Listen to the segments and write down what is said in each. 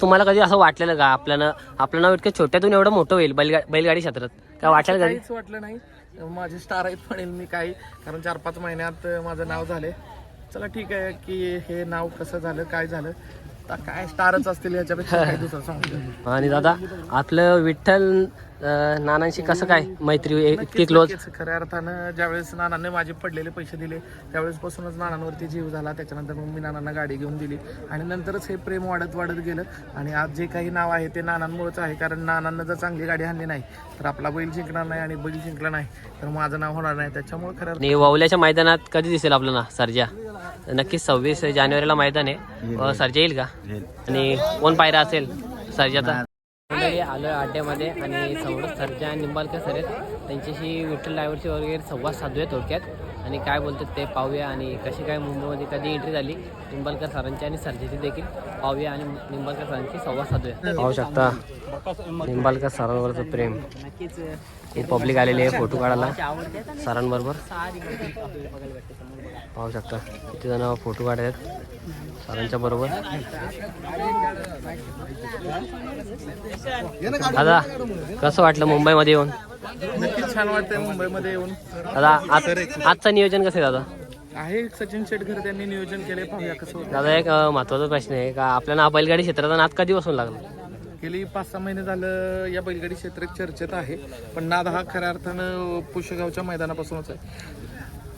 तुम्हाला कधी असं वाटलेलं का? आपल्याला आपलं नाव इतकं छोट्यातून एवढं मोठं होईल बैलगा बैलगाडी क्षेत्रात. काय वाटलं काहीच वाटलं नाही. माझे स्टार आहेत म्हणेल मी काही कारण चार पाच महिन्यात माझं नाव झाले चला ठीक आहे की हे नाव कसं झालं काय झालं आता काय स्टारच असतील याच्यापेक्षा दुसरं आणि दादा आपलं विठ्ठल अं, नानांशी कसं काय? मैत्री इतकी नक्कीच, क्लोज नक्कीच. खऱ्या अर्थानं ज्यावेळेस नानांनी माझे पडलेले पैसे दिले त्यावेळेस पासूनच नानांवरती जीव झाला. त्याच्यानंतर मग मी नानांना गाडी घेऊन दिली. आणि नंतरच हे प्रेम वाढत वाढत गेलं. आणि आज जे काही नाव आहे ते नानांमुळेच आहे. कारण नानांना जर चांगली गाडी आणली नाही तर आपला बैल जिंकणार नाही आणि बैल जिंकला नाही तर माझं नाव होणार नाही. त्याच्यामुळे आणि वावल्याच्या मैदानात कधी दिसेल आपलं ना सर्जा? नक्कीच सव्वीस जानेवारीला मैदान आहे. अं, सर्जा येईल का? आणि कोण पायरा असेल? सर्जाचा. मंडळी आलोय अड्ड्यामध्ये आणि सवडं सर्जा आणि निंबालकर सर आहेत. त्यांच्याशी विठ्ठल ड्रायव्हरशी वगैरे संवाद साधूया थोडक्यात. आणि काय बोलतात ते पाहूया आणि कशी काय मुंबईमध्ये कधी एंट्री झाली निंबालकर सरांची आणि सर्जाची देखील पाहूया आणि निंबालकर सरांची संवाद साधूया. पाहू शकता निंबालकर सरांवरचं प्रेम. खूप पब्लिक आलेली आहे फोटो काढायला सरांबरोबर. पाहू शकता. किती जण फोटो काढत आहेत सरांच्या बरोबर. दादा कसं वाटलं मुंबईमध्ये येऊन? नक्कीच छान वाटतंय मुंबईमध्ये येऊन. दादा आज आजचं नियोजन कसं आहे दादा? आहे सचिन शेटकर त्यांनी नियोजन केले पाहूया कसं दादा एक अं, महत्त्वाचा प्रश्न आहे का? आपल्याला हा बैलगाडी क्षेत्राचा नाद कधीपासून लागला? गेली पाच सहा महिने झालं या बैलगाडी क्षेत्रात चर्चेत आहे पण नाद हा खऱ्या अर्थानं पुष्यगावच्या मैदानापासूनच आहे.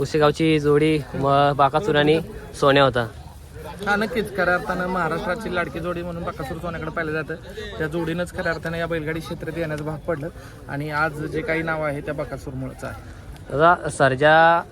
पुसेगावची जोडी बाकासूर आणि सोन्या होता. हा नक्कीच. खऱ्या अर्थानं महाराष्ट्राची लाडकी जोडी म्हणून बाकासूर सोन्याकडे पाहिलं जातं. त्या जोडीनंच खऱ्या अर्थानं या बैलगाडी क्षेत्रात येण्याचं भाग पडलं. आणि आज जे काही नाव आहे त्या बाकासूरमुळेच आहे. दादा सर्जा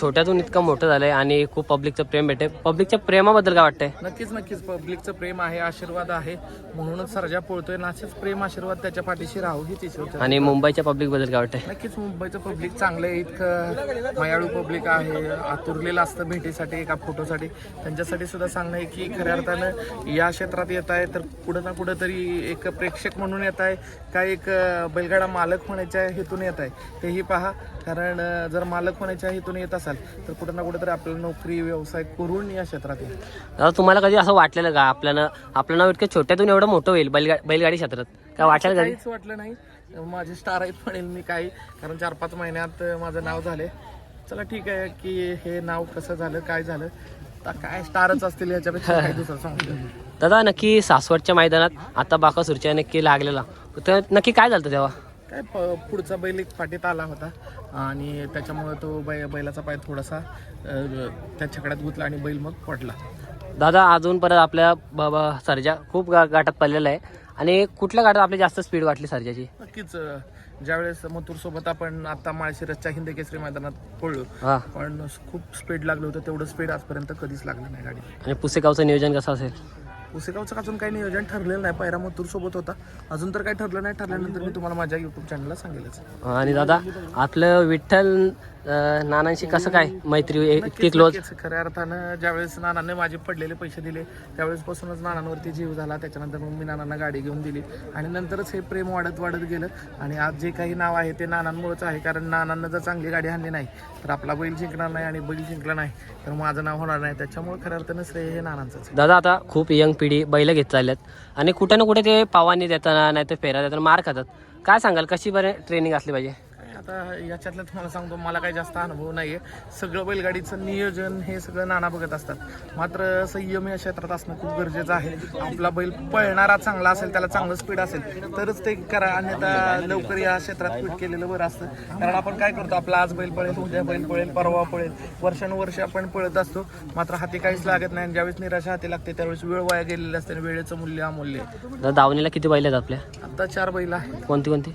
छोट्यातून इतकं मोठं झालंय आणि खूप पब्लिकचं प्रेम भेटे पब्लिकच्या प्रेमाबद्दल काय वाटतंय? नक्कीच नक्कीच. पब्लिकचं प्रेम आहे आशीर्वाद आहे. म्हणूनच सर्जा पळतोय. असेच प्रेम आशीर्वाद त्याच्या पाठीशी राहू हीच इच्छा. आणि मुंबईच्या पब्लिकबद्दल काय वाटतंय? नक्कीच मुंबईचं पब्लिक चांगलं आहे. इतकं मायाळू पब्लिक आहे. आतुरलेलं असतं भेटीसाठी एका फोटोसाठी त्यांच्यासाठी सुद्धा सांगणं आहे की खऱ्या अर्थानं या क्षेत्रात येत आहे तर कुठं ना कुठं तरी एक प्रेक्षक म्हणून येत आहे. का एक बैलगाडा मालक होण्याच्या हेतून येत आहे. तेही पहा. कारण जर मालक होण्याच्या हेतून येत असाल तर कुठं ना कुठं तरी आपल्याला नोकरी व्यवसाय करून या क्षेत्रात येईल दादा तुम्हाला कधी असं वाटलेलं का? आपल्याला आपलं नाव इतकं छोट्यातून एवढं मोठं होईल बैलगा बैलगाडी क्षेत्रात? काय वाटलं काहीच वाटलं नाही. माझे स्टार आहेत म्हणेल मी काही कारण चार पाच महिन्यात माझं नाव झाले चला ठीक आहे की हे नाव कसं झालं काय झालं? आता काय स्टारच असतील याच्यापेक्षा काही दुसरं सांगतो दादा नक्की सासवडच्या मैदानात आता बाकासूरच्या नक्की लागलेला. तर नक्की काय झालं तेव्हा? काय प- पुढचा बैल एक फाटीत आला होता. आणि त्याच्यामुळे तो बै बैलाचा पाय थोडासा अं, त्या छकड्यात गुतला आणि बैल मग पडला. दादा अजून परत आपल्या बाबा सर्जा खूप गा गाठात पडलेला आहे. आणि कुठल्या गाठात आपली जास्त स्पीड वाटली सर्जाची? नक्कीच अं, ज्यावेळेस मथुर सोबत आपण आता माळशिरसच्या हिंद केसरी मैदानात पडलो हा. पण खूप स्पीड लागलं होतं. तेवढं स्पीड आजपर्यंत कधीच लागलं नाही गाडी आणि पुसेगावचं नियोजन कसं असेल? पुसेगावचं अजून काही नियोजन ठरलेलं नाही. पायरा मतूर सोबत होता. अजून तर काही ठरलं नाही. ठरल्यानंतर मी तुम्हाला माझ्या युट्यूब चॅनलला सांगेलच. आणि दादा आपलं विठ्ठल अं, नानांशी कसं काय? मैत्री इतकी क्लोज नक्कीच. खऱ्या अर्थानं ज्यावेळेस नानांनी माझे पडलेले पैसे दिले त्यावेळेस पासूनच नानांवरती जीव झाला. त्याच्यानंतर मग मी नानांना गाडी घेऊन दिली. आणि नंतरच हे प्रेम वाढत वाढत गेलं. आणि आज जे काही नाव आहे ते नानांमुळेच आहे. कारण नानांना जर चांगली गाडी आणली नाही तर आपला बैल जिंकणार नाही आणि बैल जिंकला नाही तर माझं नाव होणार नाही. त्याच्यामुळे खऱ्या अर्थानं श्रेय हे नानांचंच आहे. दादा आता खूप यंग पिढी बैल घेत चालल्यात. आणि कुठे ना कुठे ते पावानी देताना नाही तर फेरा देताना मार खातात. काय सांगाल? कशी बरे ट्रेनिंग असली पाहिजे? आता याच्यातलं तुम्हाला सांगतो मला काही जास्त अनुभव नाहीये. सगळं बैलगाडीचं नियोजन हे सगळं नाना बघत असतात. मात्र संयम या क्षेत्रात असणं खूप गरजेचं आहे. आपला बैल पळणारा चांगला असेल त्याला चांगलं स्पीड असेल तरच ते करा. अन्यथा लवकर या क्षेत्रात फिट केलेलं बरं असतं. कारण आपण काय करतो आपला आज बैल पळेल उद्या बैल पळेल परवा पळेल. वर्षानुवर्ष आपण पळत असतो. मात्र हाती काहीच लागत नाही आणि ज्यावेळेस निराशा हाती लागते त्यावेळेस वेळ वाया गेलेली असते आणि वेळेचं मूल्य अमूल्य आहे. दावणीला किती बैल आहेत आपल्या? आता चार बैल आहे कोणती कोणती?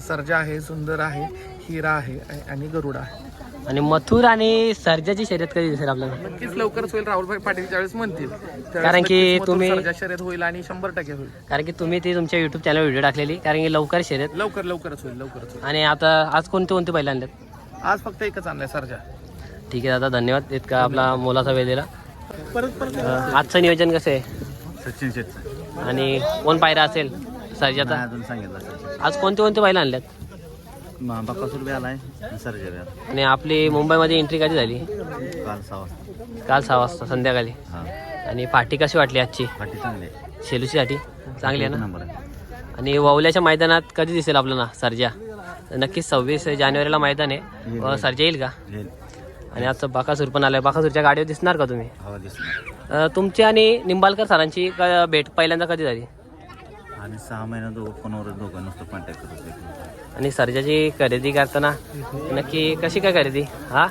सर्जा आहे सुंदर आहे हिरा आहे आणि गरुडा आहे. आणि मथुर आणि सर्जाची शर्यत कधी दिसेल आपल्याला? नक्कीच लवकरच होईल राहुलभाई पाटील ज्यावेळेस म्हणतील. त्यावेळेस कारण की नक्कीच मथुर तुम्ही- सर्जा शर्यत होईल आणि शंभर टक्के होईल. कारण की तुम्ही ती तुमच्या युट्यूब चॅनल व्हिडिओ टाकलेली कारण की लवकर शर्यत. लवकर लवकरच होईल लवकरच होईल. आणि आता आज कोणते कोणते बैल आणलेत? आज फक्त एकच आणलाय सर्जा. ठीक आहे दादा धन्यवाद. इतका आपला मोलाचा वेळ दिला. परत परत. अं, आजचं नियोजन कसं आहे? सचिन शेटचं आणि कोण पायरा असेल? सर्जाचा अजून सांगितलं आज कोणते कोणते बैल आणल्यात? बकासूर बी आलाय सर्जरी आणि आपली मुंबईमध्ये एंट्री कधी झाली? काल सहा वाजता. काल सहा वाजता संध्याकाळी. हा. आणि पार्टी कशी वाटली आजची? फाटी चांगली आहे. शेलूसाठी चांगली आहे ना? नंबर आहे. आणि वावल्याच्या मैदानात कधी दिसेल आपल्याला सर्जा? नक्कीच सव्वीस जानेवारीला मैदान आहे. अ, सर्जा येईल का? आणि आजचं बाकासूर पण आलंय. बाकासूरच्या गाडीवर दिसणार का तुम्ही? हवा दिसणार. अ, तुमची आणि निंबालकर सरांची क- भेट पहिल्यांदा कधी झाली? आणि सहा महिना दोघं फोनवर दोघं नुसतं कॉन्टॅक्ट करत होते. आणि सर्जाची खरेदी करताना नक्की कशी काय खरेदी? हा?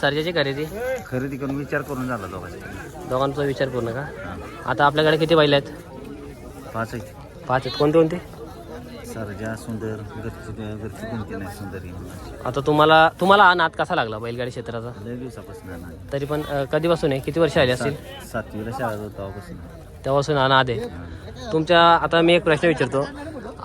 सर्जाची खरेदी? खरेदी करून विचार करून झाला दोघांचा. दोघांचा विचार करू नका आता आपल्याकडे किती बैल आहेत? पाच आहेत. पाच आहेत. कोणते कोणते? सरजा सुंदर घरची घरची कोणती नाही सुंदर ही मुलाची. आता तुम्हाला तुम्हाला हा नाद कसा लागला बैलगाडी क्षेत्राचा? लय दिवसापासून आहे. ना. तरी पण अ, कधीपासून आहे? किती वर्ष आली असतील? सात- सातवीला शाळेत होता तेव्हापासून. तेव्हापासून नाद आहे तुमच्या आता मी एक प्रश्न विचारतो.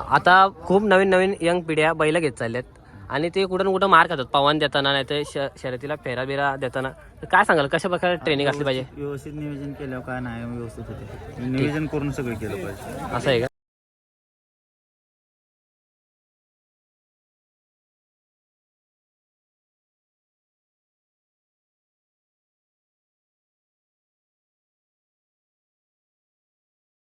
आता खूप नवीन नवीन यंग पिढ्या बैल घेत चालल्यात. आणि ते कुठं कुठं मार खातात पवन देताना नाही तर शर्यतीला फेरा बिरा देताना. तर काय सांगाल कशा प्रकारे ट्रेनिंग असली पाहिजे? व्यवस्थित नियोजन केल्यावर काय नाही व्यवस्थित होते. नियोजन करून सगळं केलं पाहिजे. असं आहे का?